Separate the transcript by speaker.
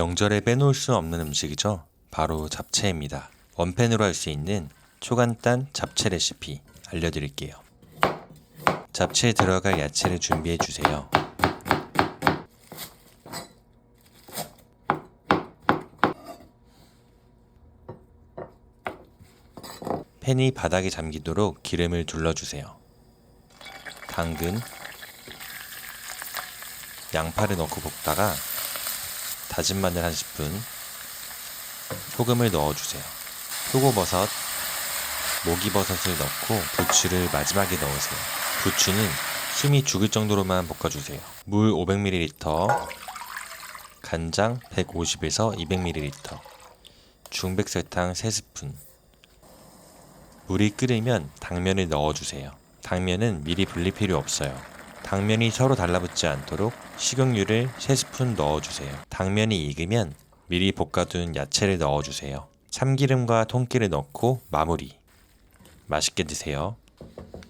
Speaker 1: 명절에 빼놓을 수 없는 음식이죠. 바로 잡채입니다. 원팬으로 할 수 있는 초간단 잡채 레시피 알려드릴게요. 잡채에 들어갈 야채를 준비해 주세요. 팬이 바닥에 잠기도록 기름을 둘러주세요. 당근, 양파를 넣고 볶다가 다진 마늘 한 스푼, 소금을 넣어주세요. 표고버섯, 목이버섯을 넣고 부추를 마지막에 넣으세요. 부추는 숨이 죽을 정도로만 볶아주세요. 물 500ml, 간장 150에서 200ml, 중백설탕 3스푼. 물이 끓으면 당면을 넣어주세요. 당면은 미리 불릴 필요 없어요. 당면이 서로 달라붙지 않도록 식용유를 3스푼 넣어주세요. 당면이 익으면 미리 볶아둔 야채를 넣어주세요. 참기름과 통깨를 넣고 마무리. 맛있게 드세요.